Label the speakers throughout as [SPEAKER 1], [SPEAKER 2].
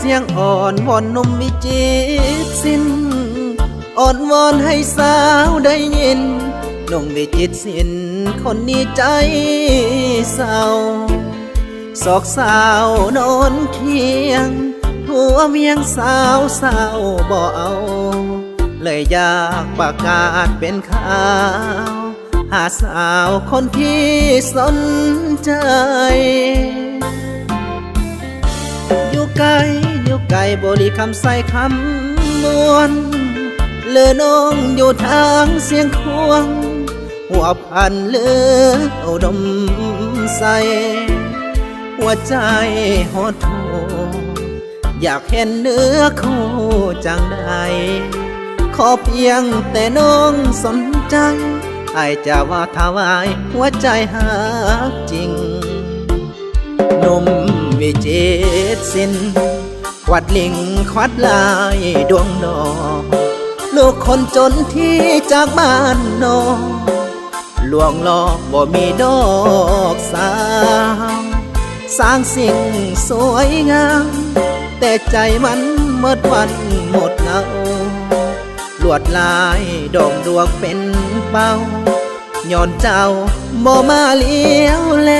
[SPEAKER 1] สียงอ่อนวอนนุ่มวิจิตสิ้นอ่อนวอนให้สาวได้ยินนุ่มวิจิตสิ้นคนนี้ใจเศร้าศอกสาวนอนเคียง หัวเมียงสาวสาวบ่เอา เลยอยากประกาศเป็นข่าว หาสาวคนที่สนใจ อยู่ไกลอยู่ไกลบริคำใส่คำนวลเลือน้องอยู่ทางเสียงควง หัวพันเลืออุดมใส หัวใจหดหูอยากเห็นเนื้อคู่จังใด ขอเพียงแต่น้องสนใจไอจะว่าถวายหัวใจหากจริงนม วิจิตสินควัดลิงควัดลายดวงดอลูกคนจนที่จากบ้านนอกลวงหลอกบ่มีดอกสาวสร้างสิ่งสวยงาม แต่ใจมันหมดวันหมดเงาลวดลายดองดวงเป็นเป้าย้อนเจ้าบ่มาเลี้ยวแล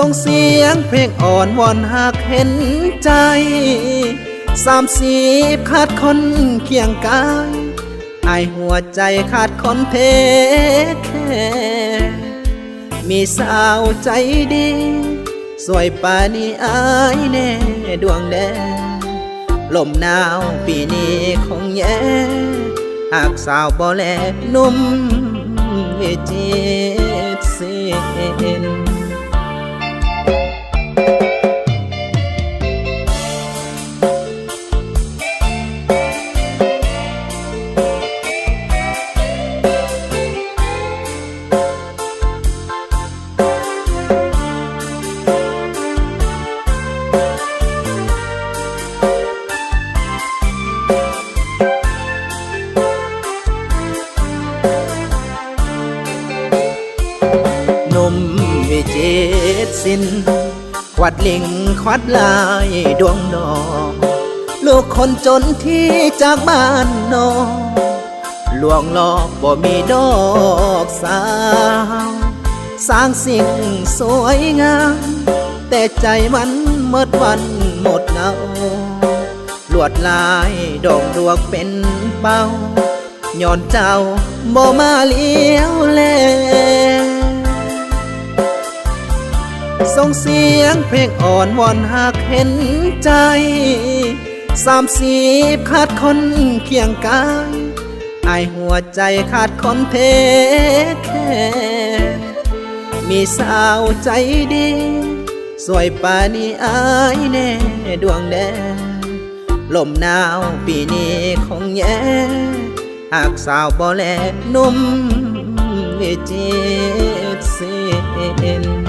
[SPEAKER 1] ส่งเสียงเพลงอ่อนวอนหากเห็นใจสามสีขาดคนเคียงกายไอหัวใจขาดคนเทแค่มีสาวใจดี สวยปานี้อายแน่ดวงแดงลมหนาวปีนี้คงแย่หากสาวบ่แลนุ่มวิจิตรสิน มวิจิตสินควัดลิงควัดลายดวงดอกลูกคนจนที่จากบ้านนอกลวงหลอกบ่มีดอกสาวสร้างสิ่งสวยงาม แต่ใจมันหมดวันหมดเงาลวดลายดอกดวงเป็นเป้าย้อนเจ้าบ่มาเลี้ยวแล ส่งเสียงเพลงอ่อนวอนหากเห็นใจสามสีขาดคนเคียงกายไอหัวใจขาดคนเทแค่มีสาวใจดี สวยป่านี้อายแน่ดวงแดงลมหนาวปีนี้คงแย่หากสาวบ่แลนุ่มวิจิตรสิน